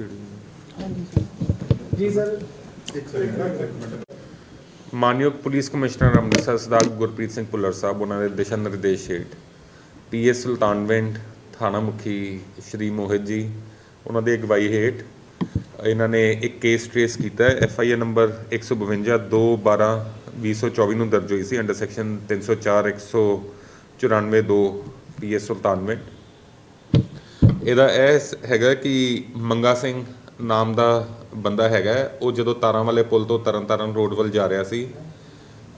ਛੇੜੀ ਜੀ ਸਰ ਮਾਨਯੋਗ ਪੁਲਿਸ ਕਮਿਸ਼ਨਰ ਅੰਮ੍ਰਿਤਸਰ ਸਰਦਾਰ ਗੁਰਪ੍ਰੀਤ ਸਿੰਘ ਭੁੱਲਰ ਸਾਹਿਬ ਉਹਨਾਂ ਦੇ ਦਿਸ਼ਾ ਨਿਰਦੇਸ਼ ਹੇਠ ਪੀਐਸ ਸੁਲਤਾਨਵਿੰਡ ਥਾਣਾ ਮੁਖੀ ਸ਼੍ਰੀ ਮੋਹਿਤ ਜੀ ਉਹਨਾਂ ਦੀ ਅਗਵਾਈ ਹੇਠ ਇਹਨਾਂ ਨੇ ਇੱਕ ਕੇਸ ਟ੍ਰੇਸ ਕੀਤਾ ਹੈ। ਐਫ ਆਈ ਆਰ ਨੰਬਰ 152 2 12 2024 ਨੂੰ ਦਰਜ ਹੋਈ ਸੀ ਅੰਡਰ ਸੈਕਸ਼ਨ 304 194 2 ਪੀਐਸ ਸੁਲਤਾਨਵਿੰਡ। ਇਹਦਾ ਇਹ ਸ- ਹੈਗਾ ਕਿ ਮੰਗਾ ਸਿੰਘ ਨਾਮ ਦਾ ਬੰਦਾ ਹੈਗਾ। ਉਹ ਜਦੋਂ ਤਾਰਾਂ ਵਾਲੇ ਪੁਲ ਤੋਂ ਤਰਨਤਾਰਨ ਰੋਡ ਵੱਲ ਜਾ ਰਿਹਾ ਸੀ,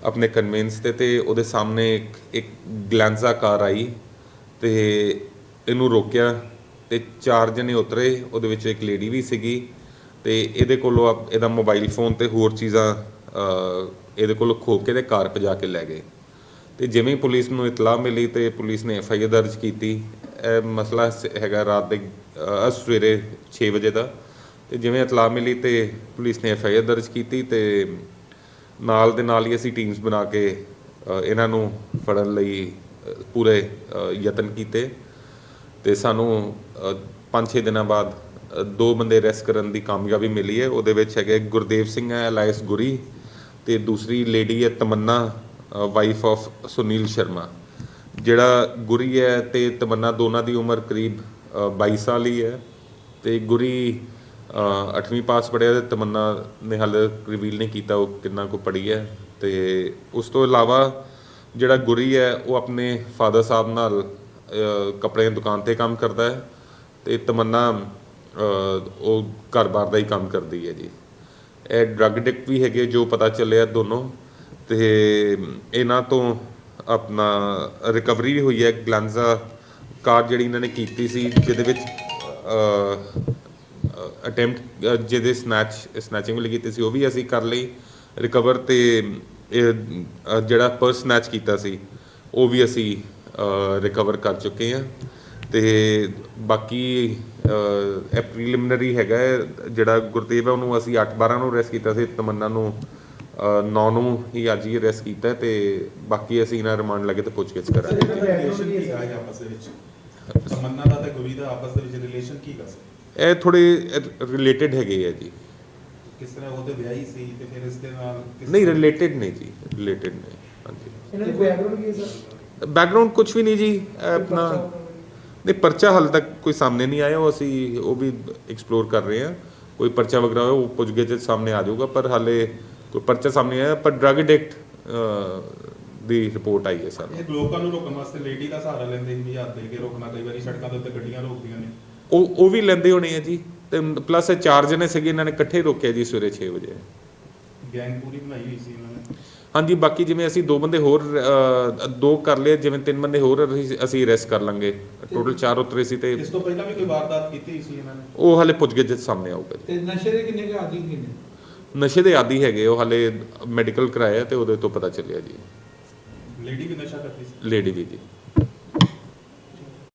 ਆਪਣੇ ਕਨਵੈਂਸ ਤੇ ਤੇ ਉਹਦੇ ਸਾਹਮਣੇ ਇੱਕ ਇੱਕ ਗਲੈਂਜ਼ਾ ਕਾਰ ਆਈ ਤੇ ਇਹਨੂੰ ਰੋਕਿਆ ਤੇ ਚਾਰ ਜਣੇ ਉਤਰੇ। ਉਹਦੇ ਵਿੱਚ ਇੱਕ ਲੇਡੀ ਵੀ ਸੀਗੀ ਤੇ ਇਹਦੇ ਕੋਲੋਂ ਆਪ- ਇਹਦਾ ਮੋਬਾਈਲ ਫੋਨ ਤੇ ਹੋਰ ਚੀਜ਼ਾਂ ਇਹਦੇ ਕੋਲੋਂ ਖੋ ਕੇ ਤੇ ਕਾਰ ਪਜਾ ਕੇ ਲੈ ਗਏ। ਤੇ ਜਿਵੇਂ ਪੁਲਿਸ ਨੂੰ ਇਤਲਾਹ ਮਿਲੀ ਤੇ ਪੁਲਿਸ ਨੇ ਐਫ ਆਈ ਆਰ ਦਰਜ ਕੀਤੀ ਇਹ ਮਸਲਾ ਸ- ਹੈਗਾ ਰਾਤ ਦੇ ਅ, ਸਵੇਰੇ 6 ਵਜੇ ਦਾ। ਤੇ ਜਿਵੇਂ ਇਤਲਾਹ ਮਿਲੀ ਤੇ ਪੁਲਿਸ ਨੇ ਐਫ ਆਈ ਆਰ ਦਰਜ ਕੀਤੀ ਤੇ ਨਾਲ ਦੇ ਨਾਲ ਹੀ ਅਸੀਂ ਟੀਮਸ ਬਣਾ ਕੇ ਅ, ਇਹਨਾਂ ਨੂੰ ਫੜਨ ਲਈ ਅ, ਪੂਰੇ ਅ, ਯਤਨ ਕੀਤੇ। ਤੇ ਸਾਨੂੰ 5-6 ਦਿਨਾਂ ਬਾਅਦ ਅ, ਦੋ ਬੰਦੇ ਅਰੈਸਟ ਕਰਨ ਦੀ ਕਾਮਯਾਬੀ ਮਿਲੀ ਹੈ। ਉਹਦੇ ਵਿੱਚ ਹੈਗੇ ਗੁਰਦੇਵ ਸਿੰਘ ਹੈ ਅਲਾਇਸ ਗੁਰੀ ਤੇ ਦੂਸਰੀ ਲੇਡੀ ਹੈ ਤਮੰਨਾ ਵਾਈਫ ਆਫ ਸੁਨੀਲ ਸ਼ਰਮਾ। ਜਿਹੜਾ ਗੁਰੀ ਹੈ ਅਤੇ ਤਮੰਨਾ ਦੋਨਾਂ ਦੀ ਉਮਰ ਕਰੀਬ ਬਾਈ ਸਾਲ ਹੀ ਹੈ ਅਤੇ ਗੁਰੀ ਅੱਠਵੀਂ ਪਾਸ ਪੜ੍ਹਿਆ ਅਤੇ ਤਮੰਨਾ ਨੇ ਹਾਲੇ ਰਿਵੀਲ ਨਹੀਂ ਕੀਤਾ ਉਹ ਕਿੰਨਾ ਕੁ ਪੜ੍ਹੀ ਹੈ ਅਤੇ ਉਸ ਤੋਂ ਇਲਾਵਾ ਜਿਹੜਾ ਗੁਰੀ ਹੈ ਉਹ ਆਪਣੇ ਫਾਦਰ ਸਾਹਿਬ ਨਾਲ ਅ, ਕੱਪੜੇ ਦੀ ਦੁਕਾਨ ਤੇ ਕੰਮ ਕਰਦਾ ਹੈ ਤੇ ਤਮੰਨਾ ਉਹ ਘਰ-ਬਾਰ ਦਾ ਹੀ ਕੰਮ ਕਰਦੀ ਹੈ ਜੀ। ਇਹ ਡਰੱਗ ਐਡਿਕਟ ਵੀ ਹੈਗੇ ਜੋ ਪਤਾ ਚੱਲਿਆ ਦੋਨੋਂ ਤੇ ਇਹਨਾਂ ਤੋਂ ਆਪਣਾ ਰਿਕਵਰੀ ਵੀ ਹੋਈ ਹੈ ਗਲੈਂਜ਼ਾ ਕਾਰ ਜਿਹੜੀ ਇਹਨਾਂ ਨੇ ਕੀਤੀ ਸੀ ਜਿਹਦੇ ਵਿੱਚ ਅਟੈਂਪਟ ਜਿਹਦੇ ਸਨੈਚ ਸਨੈਚਿੰਗ ਲਈ ਕੀਤੀ ਸੀ ਉਹ ਵੀ ਅਸੀਂ ਕਰ ਲਈ। ਰਿਕਵਰ ਤੇ ਜਿਹੜਾ ਪਰਸ ਸਨੈਚ ਕੀਤਾ ਸੀ ਉਹ ਵੀ ਅਸੀਂ ਰਿਕਵਰ ਕਰ ਚੁੱਕੇ ਹਾਂ। ਤੇ ਬਾਕੀ ਅ, ਇਹ ਪ੍ਰੀਲਿਮਿਨਰੀ ਹੈਗਾ ਜਿਹੜਾ ਗੁਰਤੇਜ ਹੈ ਉਹਨੂੰ ਅਸੀਂ 8 12 ਨੂੰ ਅਰੈਸਟ ਕੀਤਾ ਸੀ ਤਮੰਨਾ ਨੂੰ 9 ਨੂੰ ਹੀ ਅੱਜ ਹੀ ਅਰੈਸਟ ਕੀਤਾ ਹੈ ਤੇ ਬਾਕੀ ਅਸੀਂ ਇਹਨਾਂ ਰਿਮਾਂਡ ਲੱਗੇ ਤੇ ਪੁੱਛਗਿੱਛ ਕਰਾਂਗੇ। ਰਿਲੇਸ਼ਨ ਕੀ ਹੈ ਆਪਸ ਦੇ ਵਿੱਚ। ਤਮੰਨਾ ਦਾ ਤੇ ਗੁਰੀ ਦਾ ਆਪਸ ਦੇ ਵਿੱਚ ਰਿਲੇਸ਼ਨ ਕੀ ਕਰ ਇਹ ਥੋੜੇ ਰਿਲੇਟਡ ਹੈਗੇ ਆ ਜੀ। ਕਿਸ ਤਰ੍ਹਾਂ ਉਹਦੇ ਵਿਆਹੀ ਸੀ ਤੇ ਫਿਰ ਇਸ ਦੇ ਨਾਲ ਕਿਸ ਨਹੀਂ ਰਿਲੇਟਡ ਨਹੀਂ ਜੀ ਰਿਲੇਟਡ ਨਹੀਂ ਹਾਂਜੀ। ਇਹਨਾਂ ਦੀ ਬੈਕਗ੍ਰਾਉਂਡ ਕੀ ਹੈ ਸਰ? ਬੈਕਗ੍ਰਾਉਂਡ ਕੁਝ ਵੀ ਨਹੀਂ ਜੀ ਆਪਣਾ ਨਹੀਂ ਪਰਚਾ ਹਾਲੇ ਤੱਕ ਕੋਈ ਸਾਹਮਣੇ ਨਹੀਂ ਆਇਆ ਉਹ ਅਸੀਂ ਉਹ ਵੀ ਐਕਸਪਲੋਰ ਕਰ ਰਹੇ ਹਾਂ। ਕੋਈ ਪਰਚਾ ਵਗੈਰਾ ਉਹ ਪੁੱਛਗੇ ਤੇ ਸਾਹਮਣੇ ਆ ਜਾਊਗਾ ਪਰ ਹਾਲੇ ਕੋਈ ਪਰਚਾ ਸਾਹਮਣੇ ਆਇਆ ਪਰ ਡਰਗ ਐਡਿਕਟ ਦੀ ਰਿਪੋਰਟ ਆਈ ਹੈ ਸਾਨੂੰ ਇਹ ਲੋਕਾਂ ਨੂੰ ਰੋਕਣ ਵਾਸਤੇ ਲੇਡੀ ਦਾ ਸਹਾਰਾ ਲੈਂਦੇ ਸੀ ਵੀ ਹੱਥ ਦੇ ਕੇ ਰੋਕਣਾ ਕਈ ਵਾਰੀ ਸੜਕਾਂ ਦੇ ਉੱਤੇ ਗੱਡੀਆਂ ਰੋਕਦੀਆਂ ਨੇ। ਉਹ ਉਹ ਵੀ ਲੈਂਦੇ ਹੋਣੇ ਆ ਜੀ ਤੇ ਪਲੱਸ ਇਹ ਚਾਰ ਜਣੇ ਸੀਗੇ ਇਹਨਾਂ ਨੇ ਇਕੱਠੇ ਰੋਕਿਆ ਜੀ ਸਵੇਰੇ 6 ਵਜੇ। ਗੈਂਗ ਪੂਰੀ ਬਣਾਈ ਹੋਈ ਸੀ ਇਹਨਾਂ ਨੇ। ਹਾਂਜੀ ਬਾਕੀ ਜਿਵੇਂ ਅਸੀਂ ਦੋ ਬੰਦੇ ਹੋਰ ਅ, ਦੋ ਕਰ ਲਏ ਜਿਵੇਂ ਤਿੰਨ ਬੰਦੇ ਹੋਰ ਅਸੀਂ- ਅਸੀਂ ਅਰੈਸਟ ਕਰ ਲਾਂਗੇ। ਟੋਟਲ ਚਾਰ ਉਤਰੇ ਸੀ ਤੇ ਇਸ ਤੋਂ ਪਹਿਲਾਂ ਵੀ ਕੋਈ ਵਾਰਦਾਤ ਕੀਤੀ ਸੀ ਇਹਨਾਂ ਨੇ? ਉਹ ਹਾਲੇ ਪੁੱਛਗਿੱਛ ਸਾਹਮਣੇ ਆਊਗਾ ਜੀ। ਤੇ ਨਸ਼ੇ ਦੇ ਕਿੰਨੇ ਕੁ ਆਦੀ ਨਸ਼ੇ ਦੇ ਆਦੀ ਹੈਗੇ ਉਹ ਹਾਲੇ ਮੈਡੀਕਲ ਕਰਾਇਆ ਤੇ ਉਹਦੇ ਤੋਂ ਪਤਾ ਚੱਲਿਆ ਜੀ। ਲੇਡੀ ਵੀ ਨਸ਼ਾ ਕਰਦੀ ਸੀ? ਲੇਡੀ ਵੀ ਜੀ।